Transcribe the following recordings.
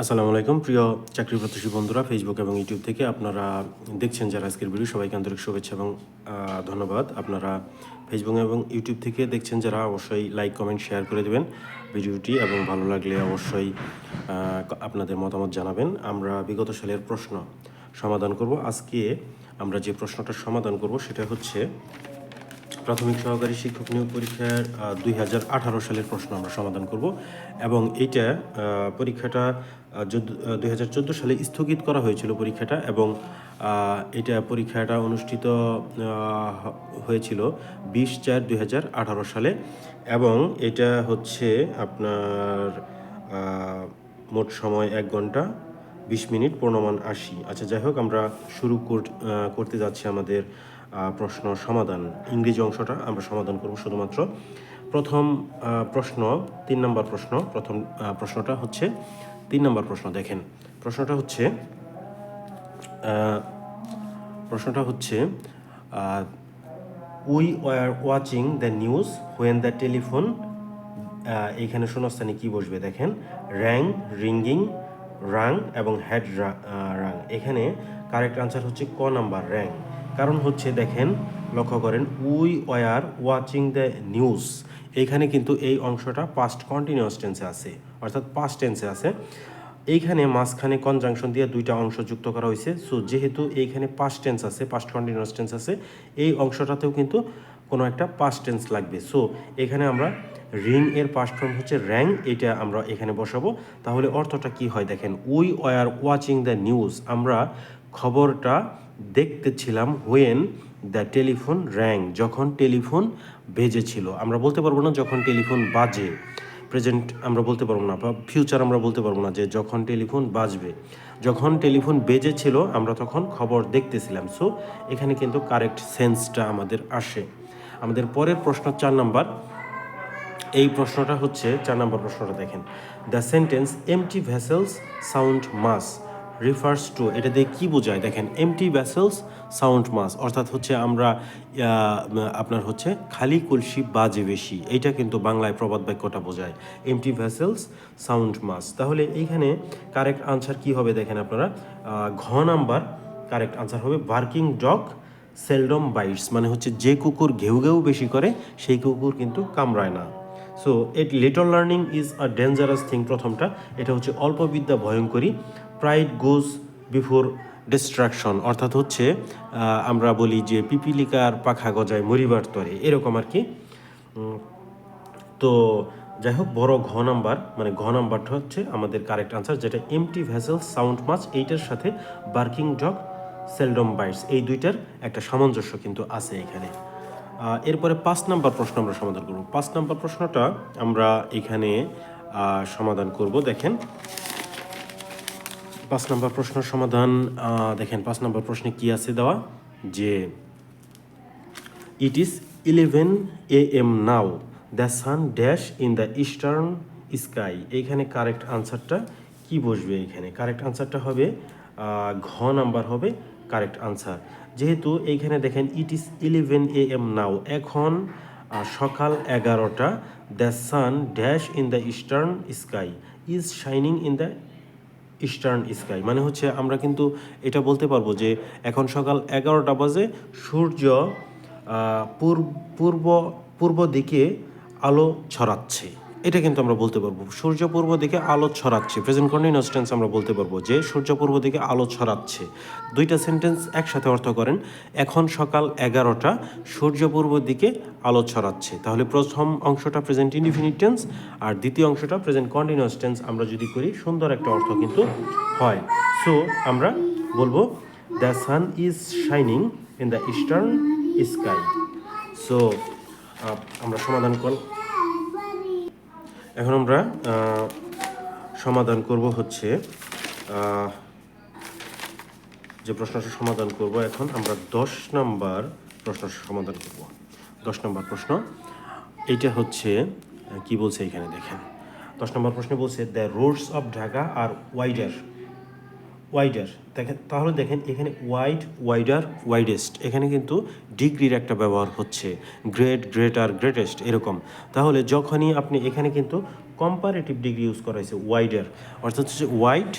আসসালামু আলাইকুম। প্রিয় চাকরি প্রত্যাশী বন্ধুরা ফেসবুক এবং ইউটিউব থেকে আপনারা দেখছেন যারা আজকের ভিডিও সবাইকে আন্তরিক শুভেচ্ছা এবং ধন্যবাদ। আপনারা ফেসবুক এবং ইউটিউব থেকে দেখছেন যারা, অবশ্যই লাইক কমেন্ট শেয়ার করে দেবেন ভিডিওটি এবং ভালো লাগলে অবশ্যই আপনাদের মতামত জানাবেন। আমরা বিগত সালের প্রশ্ন সমাধান করব। আজকে আমরা যে প্রশ্নটা সমাধান করব সেটা হচ্ছে প্রাথমিক সহকারী শিক্ষক নিয়োগ পরীক্ষার দুই হাজার আঠারো সালের প্রশ্ন আমরা সমাধান করব এবং এইটা পরীক্ষাটা দুই হাজার চোদ্দ সালে স্থগিত করা হয়েছিল পরীক্ষাটা এবং এটা পরীক্ষাটা অনুষ্ঠিত হয়েছিল বিশ চার দুই সালে এবং এটা হচ্ছে আপনার মোট সময় এক ঘণ্টা বিশ মিনিট, পূর্ণমান আশি। আচ্ছা যাই হোক, আমরা শুরু কর- করতে যাচ্ছি আমাদের প্রশ্ন সমাধান, ইংরেজি অংশটা আমরা সমাধান করব শুধুমাত্র। প্রথম প্রশ্ন, তিন নম্বর প্রশ্ন, প্রথম প্রশ্নটা হচ্ছে, তিন নম্বর প্রশ্ন দেখেন। প্রশ্নটা হচ্ছে প্রশ্নটা হচ্ছে we are watching the news when the telephone এইখানে শূন্যস্থানে কি বসবে দেখেন? র্যাং রিঙ্গিং রাং এবং হেড রাং এখানে কারেক্ট আনসার হচ্ছে ক নাম্বার র্যাং কারণ হচ্ছে দেখেন, লক্ষ্য করেন, we were watching the news. এইখানে কিন্তু এই অংশটা পাস্ট কন্টিনিউয়াস টেন্সে আছে, অর্থাৎ পাস্ট টেন্সে আছে। এইখানে মাঝখানে কনজাংশন দিয়ে দুইটা অংশ যুক্ত করা হয়েছে। সো যেহেতু এইখানে পাস্ট টেন্স আছে পাস্ট কন্টিনিউয়াস টেন্স আছে, এই অংশটাতেও কিন্তু কোনো একটা পাস্ট টেন্স লাগবে। সো এখানে আমরা রিং এর পাস্ট ফর্ম হচ্ছে র্যাং এটা আমরা এখানে বসাবো। তাহলে অর্থটা কি হয় দেখেন, we were watching the news. আমরা খবরটা দেখতেছিলাম হোয়েন দ্য টেলিফোন র্যাং যখন টেলিফোন বেজেছিল। আমরা বলতে পারব না যখন টেলিফোন বাজে। প্রেজেন্ট আমরা বলতে পারব না, বা ফিউচার আমরা বলতে পারব না যে যখন টেলিফোন বাজবে। যখন টেলিফোন বেজেছিল, আমরা তখন খবর দেখতেছিলাম। সো এখানে কিন্তু কারেক্ট সেন্সটা আমাদের আসে। আমাদের পরের প্রশ্ন চার নাম্বার। এই প্রশ্নটা হচ্ছে, চার নম্বর প্রশ্নটা দেখেন। The sentence empty vessels sound much refers to এটা দিয়ে কী বোঝায়? দেখেন এমটি ভ্যাসেলস সাউন্ড মাস অর্থাৎ হচ্ছে আমরা আপনার হচ্ছে খালি কলসি বাজে বেশি। এইটা কিন্তু বাংলায় প্রবাদ বাক্যটা বোঝায়। এমটি ভ্যাসেলস সাউন্ড মাস তাহলে এইখানে কারেক্ট আনসার কি হবে দেখেন আপনারা? ঘ নাম্বার কারেক্ট আনসার হবে বার্কিং ডগ সেলডম বাইটস মানে হচ্ছে যে কুকুর ঘেউ ঘেউ বেশি করে, সেই কুকুর কিন্তু কামড়ায় না। So at little learning is a dangerous thing প্রথমটা। এটা হচ্ছে অল্প বিদ্যা ভয়ঙ্করী। প্রাইড গোজ বিফোর ডিস্ট্রাকশন অর্থাৎ হচ্ছে আমরা বলি যে পিপিলিকার পাখা গজায় মরিবার তরে, এরকম আর কি। তো যাই হোক, বড় ঘ নাম্বার মানে ঘ নাম্বারটা হচ্ছে আমাদের কারেক্ট আনসার, যেটা এমটি ভেসেল সাউন্ড মাছ এইটার সাথে বার্কিং ডগ সেলডম বাইটস এই দুইটার একটা সামঞ্জস্য কিন্তু আছে এখানে। এরপরে পাঁচ নাম্বার প্রশ্ন আমরা সমাধান করব। পাঁচ নাম্বার প্রশ্নটা আমরা এখানে সমাধান করব, দেখেন। পাঁচ নম্বর প্রশ্ন সমাধান দেখেন, পাঁচ নম্বর প্রশ্নে কি আছে দেওয়া? যে it is eleven A M now the sun dash in the eastern sky এইখানে কারেক্ট আনসারটা কি বসবে এখানে? কারেক্ট আনসারটা হবে ঘ নাম্বার হবে কারেক্ট আনসার যেহেতু এইখানে দেখেন it is eleven A M now এখন সকাল এগারোটা the sun dash in the eastern sky is shining in the eastern sky মানে হচ্ছে আমরা কিন্তু এটা বলতে পারব যে এখন সকাল এগারোটা বাজে, সূর্য পূর্ব পূর্ব দিকে আলো ছড়াচ্ছে। এটা কিন্তু আমরা বলতে পারব। সূর্য পূর্ব দিকে আলো ছড়াচ্ছে। প্রেজেন্ট কন্টিনিউয়াস টেন্স আমরা বলতে পারব যে, সূর্য পূর্ব দিকে আলো ছড়াচ্ছে। দুইটা সেন্টেন্স একসাথে অর্থ করেন। এখন সকাল এগারোটা, সূর্য পূর্ব দিকে আলো ছড়াচ্ছে। তাহলে প্রথম অংশটা প্রেজেন্ট ইনডিফিনিট টেন্স আর দ্বিতীয় অংশটা প্রেজেন্ট কন্টিনিউয়াস টেন্স আমরা যদি করি, সুন্দর একটা অর্থ কিন্তু হয়। সো আমরা বলব the sun is shining in the eastern sky so আমরা সমাধান কর এখন আমরা সমাধান করব হচ্ছে যে প্রশ্নটা সমাধান করব, এখন আমরা দশ নম্বর প্রশ্ন সমাধান করব। দশ নম্বর প্রশ্ন, এইটা হচ্ছে কি বলছে এখানে দেখেন। দশ নম্বর প্রশ্নে বলছে the roads of Dhaka are wider wider দেখেন, তাহলে দেখেন, এখানে ওয়াইড ওয়াইডার ওয়াইডেস্ট এখানে কিন্তু ডিগ্রির একটা ব্যবহার হচ্ছে। গ্রেট গ্রেটার গ্রেটেস্ট এরকম। তাহলে যখনই আপনি এখানে কিন্তু কম্পারেটিভ ডিগ্রি ইউজ করা হয়েছে ওয়াইডার অর্থাৎ হচ্ছে ওয়াইড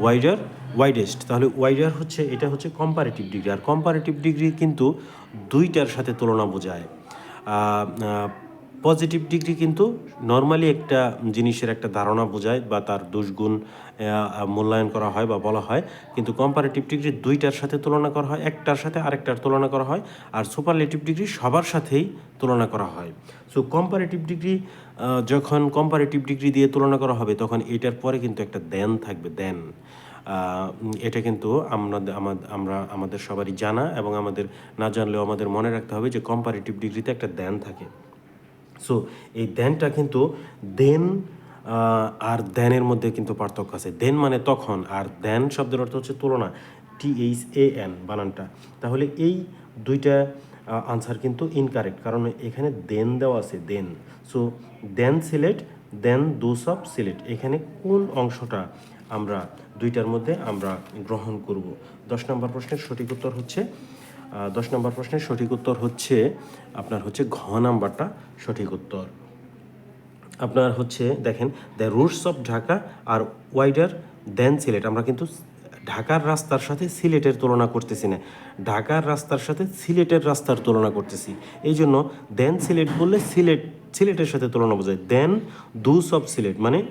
ওয়াইডার ওয়াইডেস্ট তাহলে ওয়াইডার হচ্ছে, এটা হচ্ছে কম্পারেটিভ ডিগ্রি আর কম্পারেটিভ ডিগ্রি কিন্তু দুইটার সাথে তুলনা বোঝায়। পজিটিভ ডিগ্রি কিন্তু নর্মালি একটা জিনিসের একটা ধারণা বোঝায় বা তার দুষ্গুণ মূল্যায়ন করা হয় বা বলা হয়। কিন্তু কম্পারেটিভ ডিগ্রি দুইটার সাথে তুলনা করা হয়, একটার সাথে আরেকটার তুলনা করা হয় আর সুপারলেটিভ ডিগ্রি সবার সাথেই তুলনা করা হয়। সো কম্পারেটিভ ডিগ্রি যখন কম্পারেটিভ ডিগ্রি দিয়ে তুলনা করা হবে, তখন এটার পরে কিন্তু একটা দেন থাকবে, দেন। এটা কিন্তু আমরা, আমা- আমরা, আমাদের সবারই জানা এবং আমাদের না জানলেও আমাদের মনে রাখতে হবে যে কম্পারেটিভ ডিগ্রিতে একটা দেন থাকে। সো এই দেনটা কিন্তু দেন আর দেনের মধ্যে কিন্তু পার্থক্য আছে। দেন মানে তখন, আর দেন শব্দের অর্থ হচ্ছে তুলনা। টি এইচ এ এন বানানটা। তাহলে এই দুইটা আনসার কিন্তু ইনকারেক্ট কারণ এখানে দেন দেওয়া আছে, than. So than Sylhet than those of Sylhet এখানে কোন অংশটা আমরা, দুইটার মধ্যে আমরা গ্রহণ করব? দশ নম্বর প্রশ্নের সঠিক উত্তর হচ্ছে দশ নম্বর প্রশ্নের সঠিক উত্তর হচ্ছে, আপনার হচ্ছে ঘ নাম্বারটা সঠিক উত্তর। আপনার হচ্ছে, দেখেন, the roots of Dhaka are wider than Sylhet. আমরা কিন্তু ঢাকার রাস্তার সাথে সিলেটের তুলনা করতেছি না। ঢাকার রাস্তার সাথে সিলেটের রাস্তার তুলনা করতেছি। এই জন্য দেন সিলেট বললে সিলেট, সিলেটের সাথে তুলনা বোঝায়। দেন দুস অফ সিলেট মানে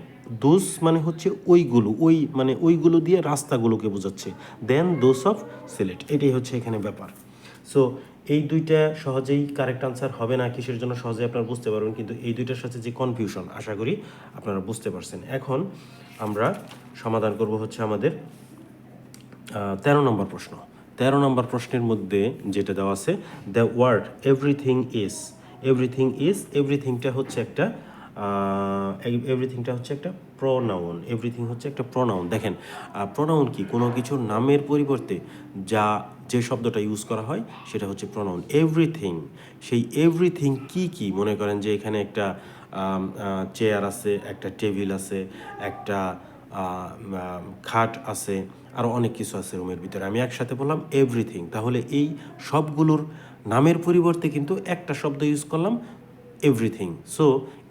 দুস মানে হচ্ছে ওইগুলো, ওই মানে ওইগুলো দিয়ে রাস্তাগুলোকে বোঝাচ্ছে। দেন দোস অফ সিলেট এটাই হচ্ছে এখানে ব্যাপার। সো এই দুইটা সহজেই কারেক্ট আনসার হবে না, কিসের জন্য সহজে আপনারা বুঝতে পারবেন, কিন্তু এই দুইটার সাথে যে কনফিউশন আশা করি আপনারা বুঝতে পারছেন। এখন আমরা সমাধান করব হচ্ছে আমাদের তেরো নম্বর প্রশ্ন। তেরো নম্বর প্রশ্নের মধ্যে যেটা দেওয়া আছে the word everything is everything is এভরিথিংটা হচ্ছে একটা এভরিথিংটা হচ্ছে একটা প্রনাউন এভরিথিং হচ্ছে একটা প্রোনাউন দেখেন প্রনাউন কি? কোনো কিছুর নামের পরিবর্তে যা যে শব্দটা ইউজ করা হয়, সেটা হচ্ছে প্রনাউন এভরিথিং সেই এভরিথিং কি কি? মনে করেন যে এখানে একটা চেয়ার আছে, একটা টেবিল আছে, একটা খাট আছে আরও অনেক কিছু আছে রুমের ভিতরে। আমি একসাথে বললাম এভরিথিং তাহলে এই সবগুলোর নামের পরিবর্তে কিন্তু একটা শব্দ ইউজ করলাম এভরিথিং সো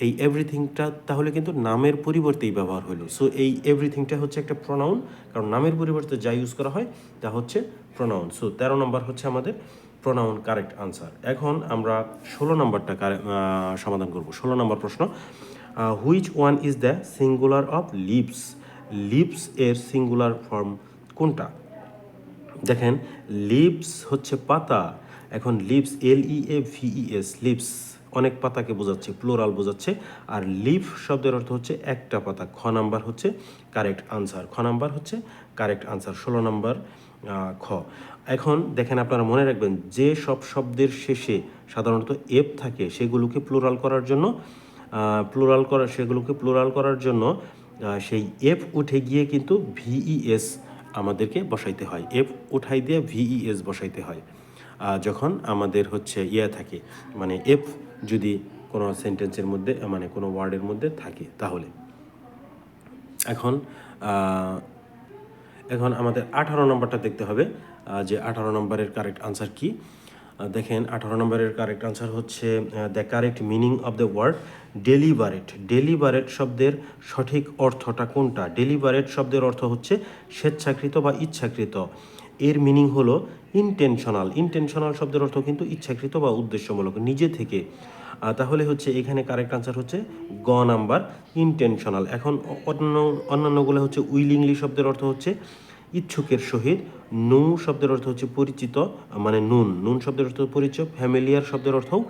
এই এভরিথিংটা তাহলে কিন্তু নামের পরিবর্তেই ব্যবহার হলো। সো এই এভরিথিংটা হচ্ছে একটা প্রোনাউন কারণ নামের পরিবর্তে যা ইউজ করা হয়, তা হচ্ছে প্রোনাউন সো তেরো নম্বর হচ্ছে আমাদের প্রোনাউন কারেক্ট আনসার এখন আমরা ষোলো নম্বরটা সমাধান করব। ষোলো নম্বর প্রশ্ন which one is the singular of leaves leaves এর সিঙ্গুলার ফর্ম কোনটা? দেখেন লিপস হচ্ছে পাতা, এখন leaves L E A V E S leaves অনেক পাতাকে বোঝাচ্ছে প্লোরাল বোঝাচ্ছে, আর লিফ শব্দের অর্থ হচ্ছে একটা পাতা। খ নাম্বার হচ্ছে কারেক্ট আনসার খ নাম্বার হচ্ছে কারেক্ট আনসার ষোলো নাম্বার খ। এখন দেখেন আপনারা মনে রাখবেন, যে সব শব্দের শেষে সাধারণত এফ থাকে, সেগুলোকে প্লোরাল করার জন্য প্লোরাল করা, সেগুলোকে প্লোরাল করার জন্য সেই এফ উঠে গিয়ে কিন্তু ভিইএস আমাদেরকে বসাইতে হয়। এফ উঠাই দিয়ে ভিইএস বসাইতে হয়। যখন আমাদের হচ্ছে ইয়ে থাকে মানে এফ যদি কোনো সেন্টেন্সের মধ্যে মানে কোনো ওয়ার্ডের মধ্যে থাকে, তাহলে। এখন এখন আমাদের আঠারো নম্বরটা দেখতে হবে যে আঠারো নম্বরের কারেক্ট আনসার কি। দেখেন, আঠারো নম্বরের কারেক্ট আনসার হচ্ছে the correct meaning of the word deliberate deliberate শব্দের সঠিক অর্থটা কোনটা? ডেলিভারেট শব্দের অর্থ হচ্ছে স্বেচ্ছাকৃত বা ইচ্ছাকৃত। এর মিনিং হলো ইনটেনশনাল ইনটেনশনাল শব্দের অর্থ কিন্তু ইচ্ছাকৃত বা উদ্দেশ্যমূলক, নিজে থেকে। তাহলে হচ্ছে এখানে কারেক্ট আনসার হচ্ছে গ নাম্বার ইনটেনশনাল এখন অন্য অন্যান্যগুলো হচ্ছে উইলিংলি শব্দের অর্থ হচ্ছে ইচ্ছুকের সহিত, নু শব্দের অর্থ হচ্ছে পরিচিত মানে নুন। নুন শব্দের অর্থ পরিচয় ফ্যামিলিয়ার শব্দের অর্থও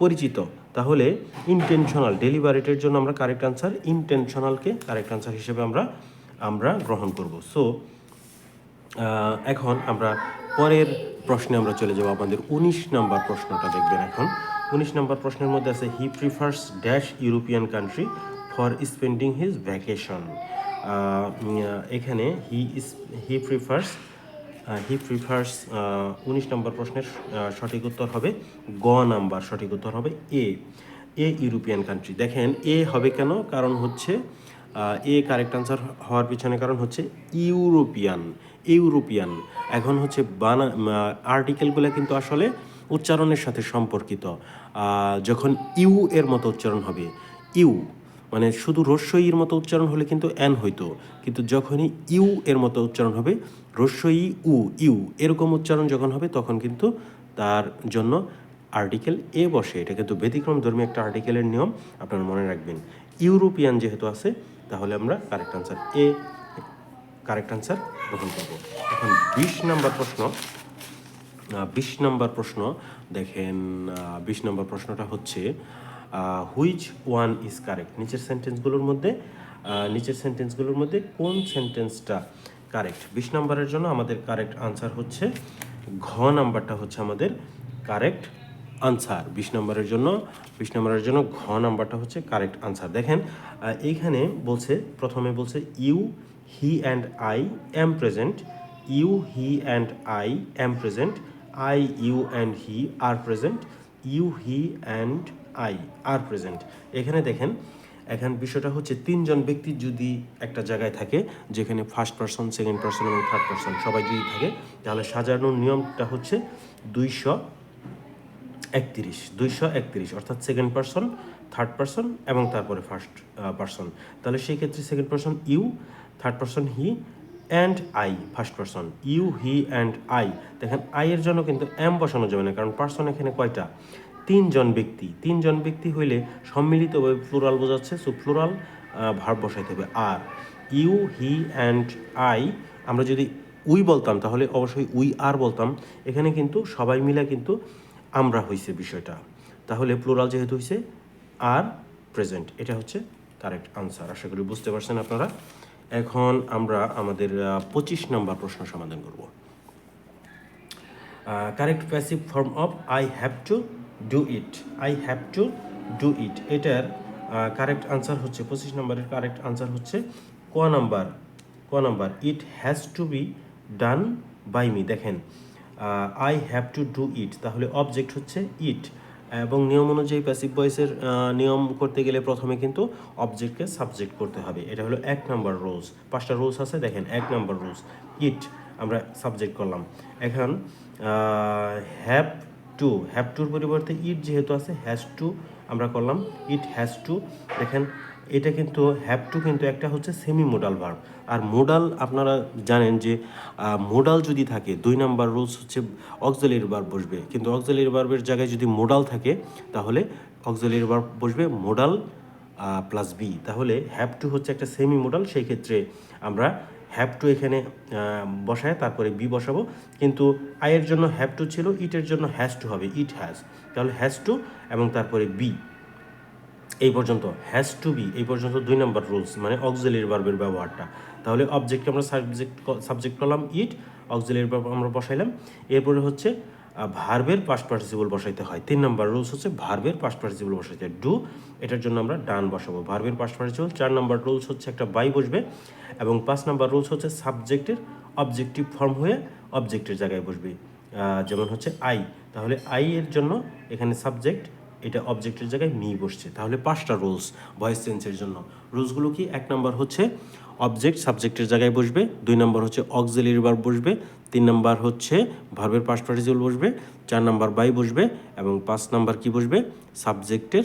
পরিচিত। তাহলে ইনটেনশনাল ডেলিভারেটের জন্য আমরা কারেক্ট আনসার ইনটেনশনালকে কারেক্ট আনসার হিসেবে আমরা আমরা গ্রহণ করব। সো এখন আমরা পরের প্রশ্নে আমরা চলে যাব আমাদের উনিশ নম্বর প্রশ্নটা দেখবেন এখন। উনিশ নম্বর প্রশ্নের মধ্যে আছে he prefers dash European country for spending his vacation এখানে he he prefers he prefers উনিশ নম্বর প্রশ্নের সঠিক উত্তর হবে গ নাম্বার, সঠিক উত্তর হবে এ। এ ইউরোপিয়ান কান্ট্রি দেখেন, এ হবে কেন? কারণ হচ্ছে এ কারেক্ট আনসার হওয়ার পিছনে কারণ হচ্ছে ইউরোপিয়ান। ইউরোপিয়ান। এখন হচ্ছে বানা আর্টিকেলগুলো কিন্তু আসলে উচ্চারণের সাথে সম্পর্কিত। যখন ইউ এর মতো উচ্চারণ হবে, ইউ মানে শুধু রস্যইর মতো উচ্চারণ হলে কিন্তু এন হইতো, কিন্তু যখনই ইউ এর মতো উচ্চারণ হবে, রস্যই উ, ইউ, এরকম উচ্চারণ যখন হবে, তখন কিন্তু তার জন্য আর্টিকেল এ বসে। এটা কিন্তু ব্যতিক্রম ধর্মী একটা আর্টিকেলের নিয়ম, আপনারা মনে রাখবেন। ইউরোপিয়ান যেহেতু আছে, তাহলে আমরা correct answer A correct answer গ্রহণ করব। এখন বিশ নম্বর প্রশ্ন। বিশ নম্বর প্রশ্ন, দেখেন বিশ নম্বর প্রশ্নটা হচ্ছে হুইচ ওয়ান ইজ কারেক্ট নিচের সেন্টেন্সগুলোর মধ্যে নিচের সেন্টেন্সগুলোর মধ্যে কোন সেন্টেন্সটা কারেক্ট বিশ নম্বরের জন্য আমাদের কারেক্ট আনসার হচ্ছে, ঘ নাম্বারটা হচ্ছে আমাদের কারেক্ট আনসার বিশ নম্বরের জন্য, বিশ নম্বরের জন্য ঘ নাম্বারটা হচ্ছে কারেক্ট আনসার দেখেন এইখানে বলছে, প্রথমে বলছে you he and I am present you he and I am present I you and he are present you he and I are present এখানে দেখেন, এখন বিষয়টা হচ্ছে তিনজন ব্যক্তি যদি একটা জায়গায় থাকে, যেখানে ফার্স্ট পার্সন সেকেন্ড পার্সন এবং থার্ড পার্সন সবাই যদি থাকে, তাহলে সাজানোর নিয়মটা হচ্ছে দুইশো একত্রিশ দুইশো একত্রিশ। অর্থাৎ সেকেন্ড পার্সন থার্ড পার্সন এবং তারপরে ফার্স্ট পার্সন তাহলে সেই ক্ষেত্রে second person you third person he and I first person you he and I দেখেন আই এর জন্য কিন্তু এম বসানো যাবে না, কারণ পার্সন এখানে কয়টা? তিনজন ব্যক্তি। তিনজন ব্যক্তি হইলে সম্মিলিতভাবে ফ্লোরাল বোঝাচ্ছে সো ফ্লোরাল ভার বসাইতে হবে। আর ইউ হি অ্যান্ড আই আমরা যদি উই বলতাম, তাহলে অবশ্যই উই আর বলতাম। এখানে কিন্তু সবাই মিলে কিন্তু আমরা হইছে বিষয়টা। তাহলে প্লুরাল যেহেতু হইছে আর প্রেজেন্ট এটা হচ্ছে কারেক্ট আনসার আশা করি বুঝতে পারছেন আপনারা। এখন আমরা আমাদের পঁচিশ নম্বর প্রশ্ন সমাধান করব। Correct passive form of I have to do it I have to do it এটার কারেক্ট আনসার হচ্ছে, পঁচিশ নম্বরের কারেক্ট আনসার হচ্ছে ক নাম্বার। ক number it has to be done by me দেখেন I have to do it তাহলে object হচ্ছে ইট এবং নিয়ম অনুযায়ী প্যাসিভ ভয়েসের নিয়ম করতে গেলে প্রথমে কিন্তু অবজেক্টকে সাবজেক্ট করতে হবে। এটা হলো এক নাম্বার রুলস পাঁচটা রুলস আছে, দেখেন, এক নাম্বার রুলস ইট আমরা সাবজেক্ট করলাম। এখন হ্যাভ টু হ্যাভ টুর পরিবর্তে ইট যেহেতু আছে হ্যাজ টু আমরা করলাম। ইট হ্যাজ টু দেখেন, এটা কিন্তু হ্যাভ টু কিন্তু একটা হচ্ছে সেমি মোডাল ভার্ব আর মোডাল আপনারা জানেন যে মোডাল যদি থাকে, দুই নাম্বার রুলস হচ্ছে অক্সিলারি ভার্ব বসবে। কিন্তু অক্সিলারি ভার্বের জায়গায় যদি মোডাল থাকে, তাহলে অক্সিলারি ভার্ব বসবে মোডাল প্লাস বি তাহলে হ্যাভ টু হচ্ছে একটা সেমি মোডাল সেই ক্ষেত্রে আমরা হ্যাভ টু এখানে বসায়, তারপরে বি বসাবো। কিন্তু আয়ের জন্য হ্যাভ টু ছিল ইটের জন্য হ্যাজ টু হবে ইট হ্যাজ তাহলে হ্যাজ টু এবং তারপরে বি এই পর্যন্ত হ্যাজ টু বি এই পর্যন্ত দুই নম্বর রুলস মানে অক্সিলারি ভার্বের ব্যবহারটা। তাহলে অবজেক্টকে আমরা সাবজেক্ট সাবজেক্ট করলাম ইট অক্সিলারি আমরা বসাইলাম। এরপরে হচ্ছে ভার্বের পাস্ট পার্টিসিপল বসাইতে হয়। তিন নম্বর রুলস হচ্ছে ভার্বের পাস্ট পার্টিসিপল বসাইতে হয়। ডু এটার জন্য আমরা ডান বসাবো। ভার্বের পাস্ট পার্টিসিপল চার নম্বর রুলস হচ্ছে একটা বাই বসবে এবং পাঁচ নম্বর রুলস হচ্ছে সাবজেক্টের অবজেক্টিভ ফর্ম হয়ে অবজেক্টের জায়গায় বসবে। যেমন হচ্ছে আই তাহলে আই এর জন্য এখানে সাবজেক্ট এটা অবজেক্টের জায়গায় মি বসছে। তাহলে পাঁচটা রুলস ভয়েস চেঞ্জের জন্য। রুলসগুলো কি? এক নম্বর হচ্ছে অবজেক্ট সাবজেক্টের জায়গায় বসবে। দুই নম্বর হচ্ছে অক্সিলারি ভার্ব বসবে। তিন নম্বর হচ্ছে ভার্বের পাস্ট পার্টিসিপল বসবে। চার নম্বর বাই বসবে এবং পাঁচ নম্বর কি বসবে? সাবজেক্টের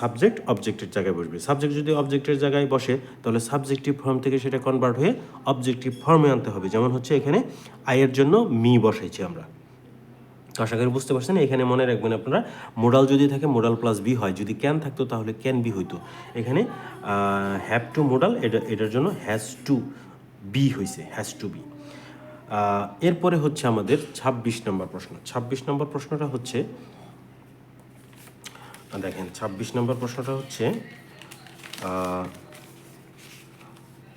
সাবজেক্ট অবজেক্টের জায়গায় বসবে। সাবজেক্ট যদি অবজেক্টের জায়গায় বসে, তাহলে সাবজেক্টিভ ফর্ম থেকে সেটা কনভার্ট হয়ে অবজেক্টিভ ফর্মে আনতে হবে। যেমন হচ্ছে এখানে আয়ের জন্য মি বসাইছি আমরা। তো আশা করি বুঝতে পারছেন, এখানে মনে রাখবেন আপনারা মোডাল যদি থাকে মোডাল প্লাস বি হয়, যদি ক্যান থাকতো তাহলে ক্যান বি হইতো। এখানে হ্যাভ টু মোডাল এটা, এটার জন্য হ্যাজ টু বি হয়েছে হ্যাজ টু বি এরপরে হচ্ছে আমাদের ২৬ নম্বর প্রশ্ন। ২৬ নম্বর প্রশ্নটা হচ্ছে দেখেন ২৬ নম্বর প্রশ্নটা হচ্ছে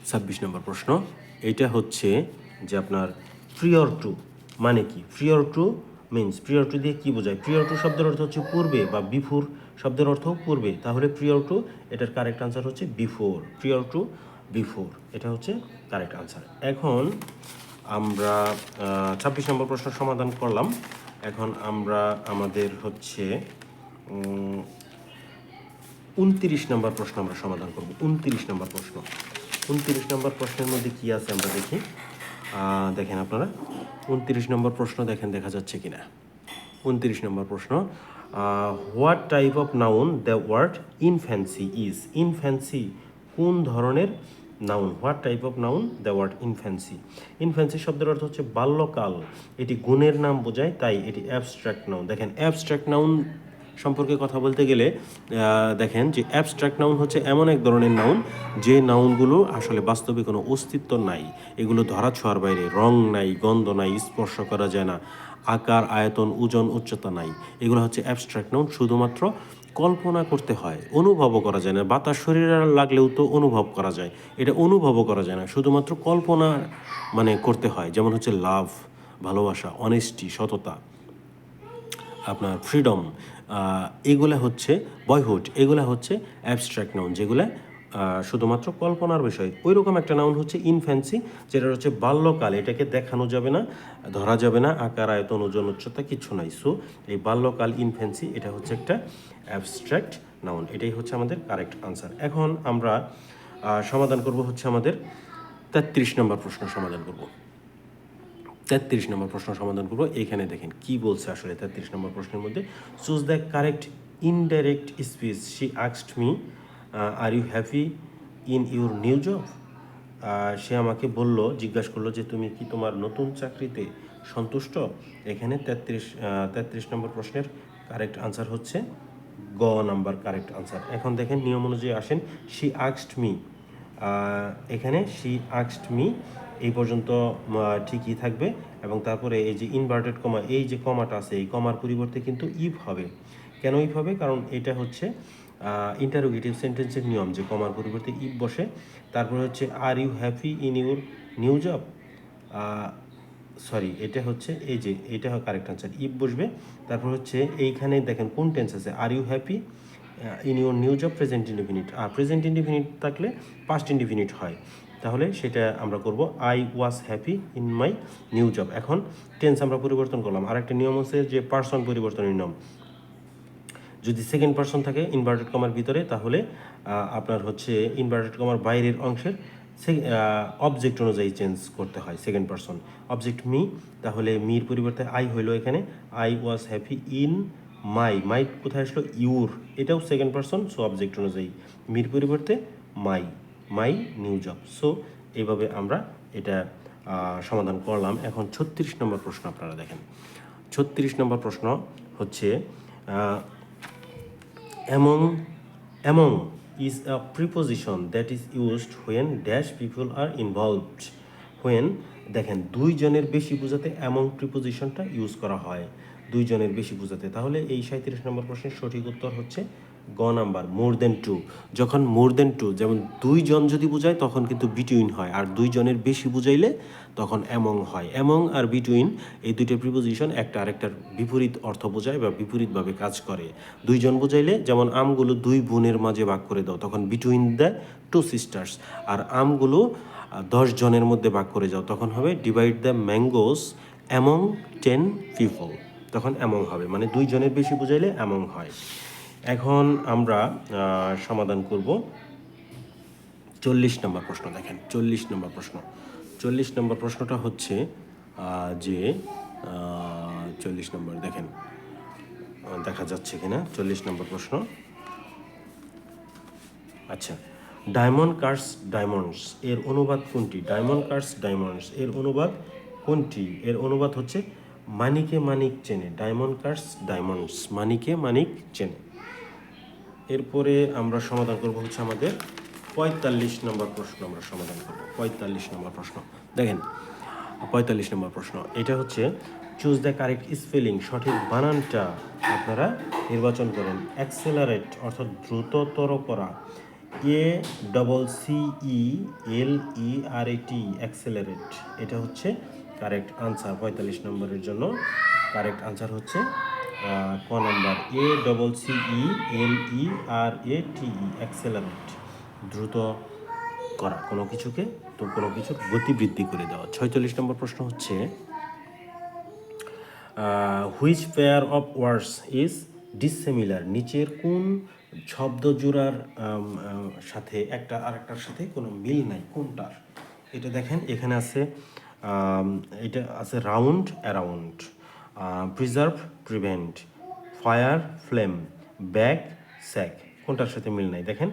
ছাব্বিশ নম্বর প্রশ্ন। এটা হচ্ছে যে আপনার প্রিয়র টু মানে কি? Prior to means prior to দিয়ে কি বোঝায়? প্রিয়র টু শব্দের অর্থ হচ্ছে পূর্বে বা বিফোর শব্দের অর্থ পূর্বে। তাহলে প্রিয়র টু এটার কারেক্ট আনসার হচ্ছে বিফোর প্রিয়র টু বিফোর এটা হচ্ছে কারেক্ট আনসার এখন আমরা ছাব্বিশ নম্বর প্রশ্ন সমাধান করলাম। এখন আমরা আমাদের হচ্ছে উনত্রিশ নম্বর প্রশ্ন আমরা সমাধান করব। উনত্রিশ নম্বর প্রশ্ন। উনত্রিশ নম্বর প্রশ্নের মধ্যে কি আছে আমরা দেখি? দেখেন আপনারা। উনত্রিশ নম্বর প্রশ্ন দেখেন, দেখা যাচ্ছে কি না উনত্রিশ নম্বর প্রশ্ন what type of noun the word infancy is infancy কোন ধরনের noun what type of noun the word infancy infancy শব্দের অর্থ হচ্ছে বাল্যকাল। এটি গুণের নাম বোঝায়, তাই এটি অ্যাবস্ট্রাক্ট নাউন দেখেন অ্যাবস্ট্রাক্ট নাউন সম্পর্কে কথা বলতে গেলে দেখেন যে অ্যাবস্ট্রাক্ট নাউন হচ্ছে এমন এক ধরনের নাউন যে নাউনগুলো আসলে বাস্তবে কোনো অস্তিত্ব নাই। এগুলো ধরা ছোঁয়ার বাইরে, রং নাই, গন্ধ নাই, স্পর্শ করা যায় না, আকার, আয়তন, ওজন, উচ্চতা নাই। এগুলো হচ্ছে অ্যাবস্ট্রাক্ট নাউন শুধুমাত্র কল্পনা করতে হয়, অনুভবও করা যায় না বাতাস শরীরে লাগলেও তো অনুভব করা যায়। এটা অনুভবও করা যায় না, শুধুমাত্র কল্পনা মানে করতে হয়, যেমন হচ্ছে লাভ ভালোবাসা অনেস্টি সততা, আপনার ফ্রিডম এগুলা হচ্ছে বয়হুড, এগুলা হচ্ছে অ্যাবস্ট্রাক্ট নাউন যেগুলা শুধুমাত্র কল্পনার বিষয়। ওই রকম একটা নাউন হচ্ছে ইনফ্যান্সি যেটা হচ্ছে বাল্যকাল, এটাকে দেখানো যাবে না, ধরা যাবে না, আকার, আয়তন, ওজন, উচ্চতা, কিছু নাই। সো এই বাল্যকাল ইনফ্যান্সি এটা হচ্ছে একটা অ্যাবস্ট্রাক্ট নাউন এটাই হচ্ছে আমাদের কারেক্ট আনসার এখন আমরা সমাধান করব হচ্ছে আমাদের তেত্রিশ নম্বর প্রশ্ন সমাধান করব। তেত্রিশ নম্বর প্রশ্ন সমাধান করব। এখানে দেখেন, কি বলছে আসলে তেত্রিশ নম্বর প্রশ্নের মধ্যে? Choose the correct indirect speech she আক্সড me are you happy in your new job সে আমাকে বলল, জিজ্ঞাসা করল যে, তুমি কি তোমার নতুন চাকরিতে সন্তুষ্ট? এখানে তেত্রিশ তেত্রিশ নম্বর প্রশ্নের কারেক্ট আনসার হচ্ছে গ নাম্বার কারেক্ট আনসার এখন দেখেন, নিয়ম অনুযায়ী আসেন। শি আক্সড মি এখানে শি আক্সড মি এই পর্যন্ত ঠিকই থাকবে এবং তারপরে এই যে ইনভার্টেড কমা এই যে কমাটা আছে, এই কমার পরিবর্তে কিন্তু ইফ হবে। কেন ইফ হবে? কারণ এটা হচ্ছে ইন্টারোগেটিভ সেন্টেন্সের নিয়ম যে কমার পরিবর্তে ইফ বসে। তারপরে হচ্ছে are you happy in your new job sorry এটা হচ্ছে এই যে, এটা কারেক্ট আনসার ইফ বসবে। তারপর হচ্ছে, এইখানে দেখেন কোন টেন্স আছে are you happy in your new job present indefinite R present indefinite থাকলে পাস্ট ইন্ডিফিনিট হয়। তাহলে সেটা আমরা করব I was happy in my new job এখন টেন্স আমরা পরিবর্তন করলাম। আর একটা নিয়ম হচ্ছে যে পার্সন পরিবর্তনের নিয়ম। যদি সেকেন্ড পার্সন থাকে ইনভার্টেড কমার ভিতরে, তাহলে আপনার হচ্ছে ইনভার্টেড কমার বাইরের অংশের সে অবজেক্ট অনুযায়ী চেঞ্জ করতে হয় সেকেন্ড পার্সন অবজেক্ট মি তাহলে মির পরিবর্তে আই হইল এখানে। I was happy in my my কোথায় আসলো? ইউর এটাও সেকেন্ড পার্সন সো অবজেক্ট অনুযায়ী। মির পরিবর্তে my my new job. So এইভাবে আমরা এটা সমাধান করলাম। এখন ছত্রিশ নম্বর প্রশ্ন আপনারা দেখেন। ছত্রিশ নম্বর প্রশ্ন হচ্ছে ah, among is is preposition that is is used dash dash are involved when দেখেন দুইজনের বেশি বোঝাতে among প্রিপোজিশনটা ইউজ করা হয়। দুইজনের বেশি বোঝাতে। তাহলে এই সাঁত্রিশ নম্বর প্রশ্নের সঠিক উত্তর হচ্ছে গ নাম্বার মোর দেন টু যখন মোর দেন টু যেমন দুইজন যদি বোঝায়, তখন কিন্তু বিটুইন হয়। আর দুইজনের বেশি বুঝাইলে, তখন অ্যামং হয়। অ্যামং আর বিটুইন এই দুইটা প্রিপোজিশন একটা আরেকটার বিপরীত অর্থ বোঝায় বা বিপরীতভাবে কাজ করে। দুইজন বোঝাইলে, যেমন আমগুলো দুই বোনের মাঝে ভাগ করে দাও, তখন বিটুইন দ্য টু সিস্টার্স আর আমগুলো দশ জনের মধ্যে ভাগ করে যাও, তখন হবে divide the mangoes among ten people তখন অ্যামং হবে মানে দুইজনের বেশি বুঝাইলে অ্যামং হয়। এখন আমরা সমাধান করব। চল্লিশ নম্বর প্রশ্ন দেখেন, চল্লিশ নম্বর প্রশ্ন। চল্লিশ নম্বর প্রশ্নটা হচ্ছে যে চল্লিশ নম্বর দেখেন, দেখা যাচ্ছে কিনা, চল্লিশ নম্বর প্রশ্ন। আচ্ছা ডায়মন্ড কার্স ডায়মন্ডস, এর অনুবাদ কোনটি? ডায়মন্ড কার্স ডায়মন্ডস, এর অনুবাদ কোনটি? এর অনুবাদ হচ্ছে মানিকে মানিক চেনে, ডায়মন্ড কার্স ডায়মন্ডস, মানিকে মানিক চেনে। এরপরে আমরা সমাধান করব হচ্ছে আমাদের পঁয়তাল্লিশ নম্বর প্রশ্ন, আমরা সমাধান করব। পঁয়তাল্লিশ নম্বর প্রশ্ন। দেখেন, পঁয়তাল্লিশ নম্বর প্রশ্ন। এটা হচ্ছে চুজ দ্য কারেক্ট স্পেলিং সঠিক বানানটা আপনারা নির্বাচন করেন। অ্যাক্সেলারেট অর্থাৎ দ্রুততর করা। A double C E L E R A T accelerate এটা হচ্ছে কারেক্ট আনসার পঁয়তাল্লিশ নম্বরের জন্য কারেক্ট আনসার হচ্ছে ক number? A double C E L E R A T E accelerate দ্রুত করা। কোনো কিছুকে, তো কোনো কিছুর গতি বৃদ্ধি করে দেওয়া। ছয়চল্লিশ নম্বর প্রশ্ন হচ্ছে which pair of words is dissimilar নিচের কোন শব্দ জোড়ার সাথে একটা আরেকটার সাথে কোনো মিল নাই? কোনটার? এটা দেখেন, এখানে আছে এটা আছে round around preserve prevent fire flame back sack কোনটার সাথে মিল নাই? দেখেন,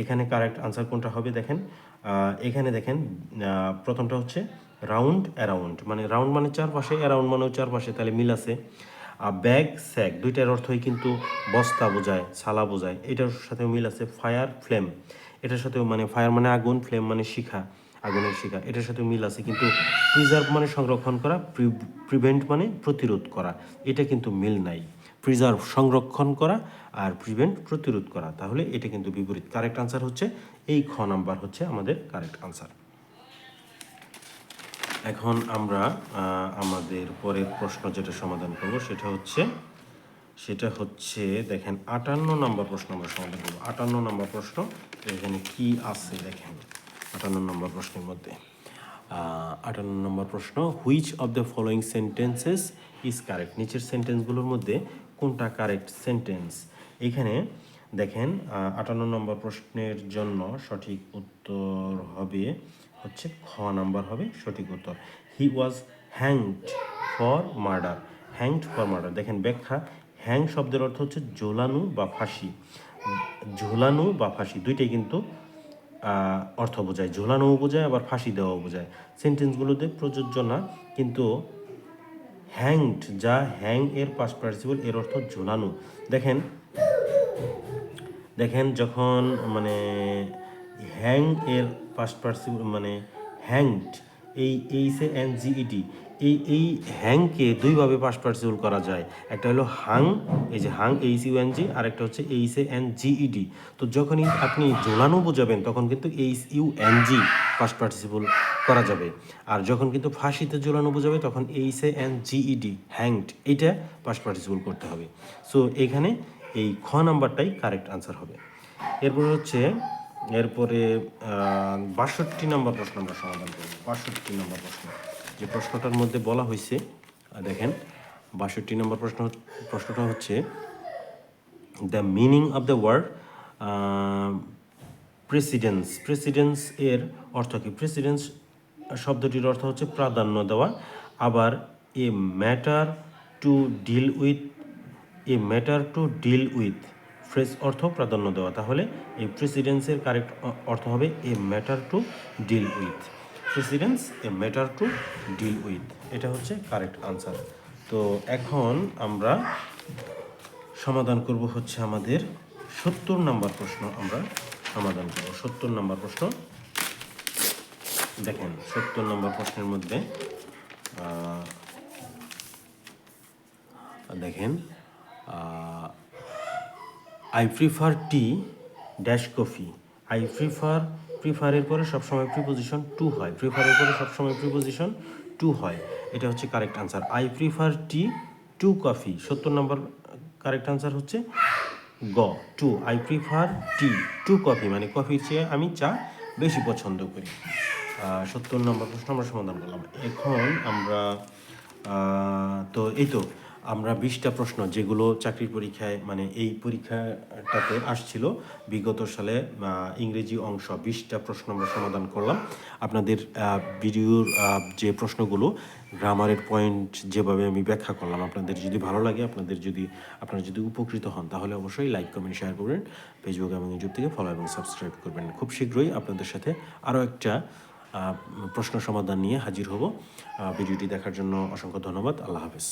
এখানে কারেক্ট আনসার কোনটা হবে দেখেন? এখানে দেখেন প্রথমটা হচ্ছে রাউন্ড অ্যারাউন্ড মানে রাউন্ড মানে চারপাশে অ্যারাউন্ড মানেও চারপাশে, তাহলে মিল আছে। আর ব্যাগ স্যাক দুইটার অর্থই কিন্তু বস্তা বোঝায়, ছালা বোঝায়। এটার সাথেও মিল আছে ফায়ার ফ্লেম এটার সাথেও মানে ফায়ার মানে আগুন ফ্লেম মানে শিখা। আগুনের শিখা এটার সাথে মিল আছে কিন্তু প্রিজার্ভ মানে সংরক্ষণ করা প্রিভেন্ট মানে প্রতিরোধ করা। এটা কিন্তু মিল নাই। প্রিজার্ভ সংরক্ষণ করা আর প্রিভেন্ট প্রতিরোধ করা। তাহলে এটা কিন্তু বিপরীত। কারেক্ট আনসার হচ্ছে এই খ নাম্বার হচ্ছে আমাদের কারেক্ট আনসার এখন আমরা আমাদের পরের প্রশ্ন যেটা সমাধান করব সেটা হচ্ছে সেটা হচ্ছে দেখেন আটান্ন নম্বর প্রশ্ন আমরা সমাধান করব। আটান্ন নম্বর প্রশ্ন, এখানে কি আছে দেখেন। আটান্ন নম্বর প্রশ্নের মধ্যে। আটান্ন নম্বর প্রশ্ন which of the following sentences is correct নিচের সেন্টেন্সগুলোর মধ্যে কোনটা কারেক্ট সেন্টেন্স এখানে দেখেন আটান্ন নম্বর প্রশ্নের জন্য সঠিক উত্তর হবে হচ্ছে, খ নাম্বার হবে সঠিক উত্তর। He was hanged for murder hanged for murder দেখেন ব্যাখ্যা হ্যাং শব্দের অর্থ হচ্ছে ঝোলানো বা ফাঁসি। ঝোলানো বা ফাঁসি, দুইটাই কিন্তু অর্থ বোঝায়, ঝোলানোও বোঝায়, আবার ফাঁসি দেওয়াও বোঝায়। সেন্টেন্সগুলোতে প্রযোজ্য না, কিন্তু হ্যাংড যা হ্যাং এর পাস্ট পার্টিসিপল এর অর্থ ঝোলানো। দেখেন দেখেন যখন মানে হ্যাং এর পাস্ট পার্টিসিপল মানে হ্যাংড এই এইসে এন জিইডি এই এই হ্যাংকে দুইভাবে পাস্ট পার্টিসিপল করা যায়। একটা হলো হাং, এই যে hung H U N G আর একটা হচ্ছে এইসে এন জিইডি তো যখনই আপনি জোলানো বোঝাবেন, তখন কিন্তু H U N G past participle করা যাবে। আর যখন কিন্তু ফাঁসিতে জোলানো বোঝাবে, তখন H N G E D hanged, এইটা পাস্ট পার্টিসিপল করতে হবে। সো এখানে এই খ নাম্বারটাই কারেক্ট আনসার হবে। এরপর হচ্ছে, এরপরে বাষট্টি নম্বর প্রশ্ন আমরা সমাধান করব। বাষট্টি নম্বর প্রশ্ন। যে প্রশ্নটার মধ্যে বলা হয়েছে দেখেন, বাষট্টি নম্বর প্রশ্ন প্রশ্নটা হচ্ছে the meaning of the word precedence precedence এর অর্থ কি? প্রেসিডেন্স শব্দটির অর্থ হচ্ছে প্রাধান্য দেওয়া। আবার a matter to deal with a matter to deal with fresh অর্থ প্রাধান্য দেওয়া। তাহলে এই প্রেসিডেন্সের কারেক্ট অর্থ হবে a matter to deal with precedence a matter to deal with এটা হচ্ছে কারেক্ট আনসার তো এখন আমরা সমাধান করব হচ্ছে আমাদের সত্তর নম্বর প্রশ্ন আমরা সমাধান করব। সত্তর নম্বর প্রশ্ন। দেখেন, সত্তর নম্বর প্রশ্নের মধ্যে দেখেন I prefer tea dash coffee I prefer প্রিফারের পরে সবসময় প্রিপোজিশন টু হয়। প্রিফারের পরে সবসময় প্রিপোজিশন টু হয়। এটা হচ্ছে correct answer I prefer tea to coffee সত্তর নম্বর কারেক্ট আনসার হচ্ছে গ। To I prefer tea to coffee মানে কফির চেয়ে আমি চা বেশি পছন্দ করি। সত্তর নম্বর প্রশ্ন আমরা সমাধান করলাম। এখন আমরা তো এই তো আমরা বিশটা প্রশ্ন যেগুলো চাকরির পরীক্ষায় মানে এই পরীক্ষাটাতে আসছিল, বিগত সালে ইংরেজি অংশ বিশটা প্রশ্ন আমরা সমাধান করলাম। আপনাদের ভিডিওর যে প্রশ্নগুলো, গ্রামারের পয়েন্ট যেভাবে আমি ব্যাখ্যা করলাম, আপনাদের যদি ভালো লাগে, আপনাদের যদি, আপনারা যদি উপকৃত হন, তাহলে অবশ্যই লাইক, কমেন্ট, শেয়ার করবেন। ফেসবুক এবং ইউটিউব থেকে ফলো এবং সাবস্ক্রাইব করবেন। খুব শীঘ্রই আপনাদের সাথে আরও একটা প্রশ্ন সমাধান নিয়ে হাজির হব। ভিডিওটি দেখার জন্য অসংখ্য ধন্যবাদ। আল্লাহ হাফেজ।